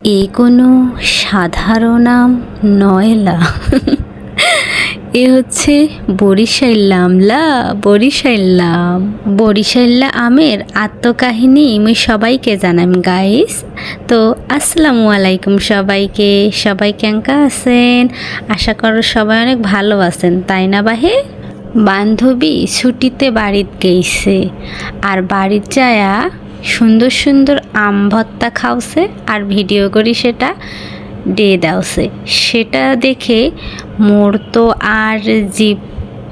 এ কোনো সাধারণ আম নয়লা এ হচ্ছে বরিশাইল্লা আমলা বরিশাইল্লাম বরিশাইল্লা আমের আত্মকাহিনী আমি সবাইকে জানাম গাইস তো আসসালামু আলাইকুম সবাইকে। সবাই কেঙ্কা আছেন? আশা করো সবাই অনেক ভালো আছেন, তাই না বাহে? বান্ধবী ছুটিতে বাড়িত গেইছে। আর বাড়ির যায়া সুন্দর সুন্দর আম ভত্তা খাওসে আর ভিডিও করি সেটা ডে দাওছে। সেটা দেখে মোর তো আর জীব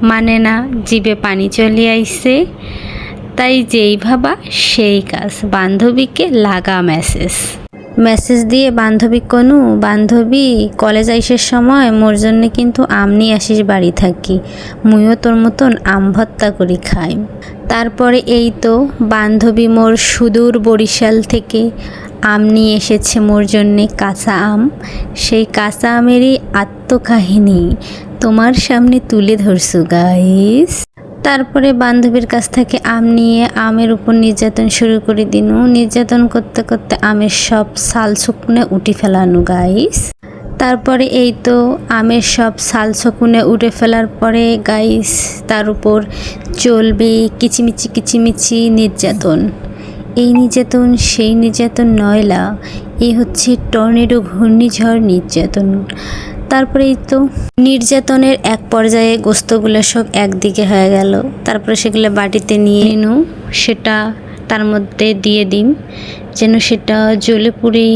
মানে না, জীবে পানি চলে আইছে। তাই যেই ভাবা সেই কাজ। বান্ধবীকে লাগা মেসেজ মেসেজ দিয়ে, বান্ধবী কোনো, বান্ধবী, কলেজ আইসের সময় মোর জন্য কিন্তু আম নিয়ে আসিস বাড়ি থাকি। মুইও তোর মতন আম ভত্তা করি খাই। তারপরে এই তো বান্ধবী মোর সুদূর বরিশাল থেকে আম নিয়ে এসেছে মোর জন্যে কাঁচা আম। সেই কাঁচা আমেরই আত্মকাহিনী তোমার সামনে তুলে ধরছু গাইস তারপরে বান্ধবীর কাছ থেকে আম নিয়ে আমের উপর নির্যাতন শুরু করে দিনু। নির্যাতন করতে করতে আমের সব সাল শুকনে উঠি ফেলানো গাইস তারপরে এই তো আমের সব সাল শকুনে উঠে ফেলার পরে গাইস তার উপর চলবে কিচিমিচি কিচিমিচি নির্যাতন। এই নির্যাতন সেই নির্যাতন নয়লা এই হচ্ছে টর্নেডো ঘূর্ণিঝড় নির্যাতন। তারপরে এই তো নির্যাতনের এক পর্যায়ে গোস্তগুলো সব একদিকে হয়ে গেল। তারপরে সেগুলো বাটিতে নিয়ে নিনু সেটা তার মধ্যে দিয়ে দিন, যেন সেটা জ্বলে পুড়ে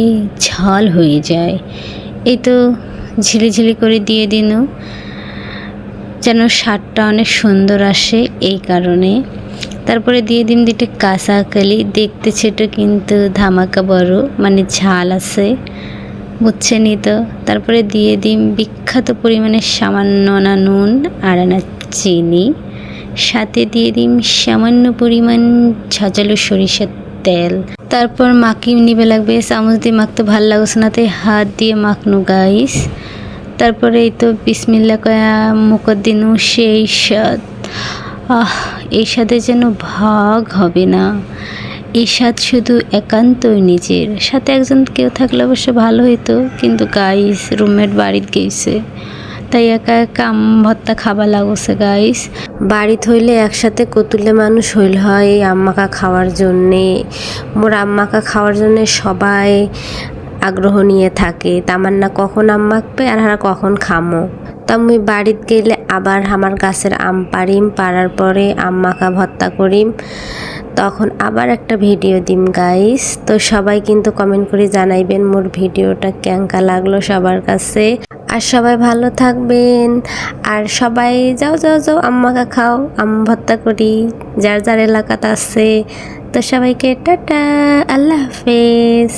ঝাল হয়ে যায়। এই তো ঝিলিঝিলি করে দিয়ে দিনু, যেন স্বাদটা অনেক সুন্দর আসে এই কারণে। তারপরে দিয়ে দিন দুটো কাঁচা কালি দেখতে ছোট কিন্তু ধামাকা বড় মানে ঝাল আছে। বুঝছেনই তো তারপরে দিয়ে দিন বিখ্যাত পরিমাণে সামান্য না নুন আর না চিনি। সাথে দিয়ে দিন সামান্য পরিমাণ ঝাঁঝালো সরিষার তেল। তারপর মাখি নিবে লাগবে। চামচ দিয়ে মাখতে ভালো লাগছে না, তাই হাত দিয়ে মাখনু গাইস তারপরে এই তো বিসমিল্লা কয়া মুখর দিনু সেই স্বাদ। আহ, এই স্বাদে যেন ভাগ হবে না। স্বাদ শুধু একান্তই নিজের। সাথে একজন কেউ থাকলে অবশ্য ভালো হইতো, কিন্তু গাইস রুমমেট বাড়িতে গেছে। তাই একা একা আম ভত্তা খাবার লাগছে গাইস বাড়িতে হইলে একসাথে কতুলে মানুষ হইল হয় এই আম্মাকা খাওয়ার জন্যে। মোর আম্মাকা খাওয়ার জন্যে সবাই আগ্রহ নিয়ে থাকে। তামান্না কখন আম মাখবে আর হারা কখন খামো। তা মুই বাড়িতে গেলে আবার আমার গাছের আম পারিম পারার পরে আম মাখা ভর্তা করিম। তখন আবার একটা ভিডিও দিম গাইস তো সবাই কিন্তু কমেন্ট করে জানাইবেন মোর ভিডিওটা ক্যাঙ্কা লাগল সবার কাছে। আর সবাই ভালো থাকবেন। আর সবাই যাও যাও যাও আম্মাকা খাও আম ভত্তা করি, যার যার এলাকাতে আছে। তো সবাইকে টাটা, আল্লাহ হাফেজ।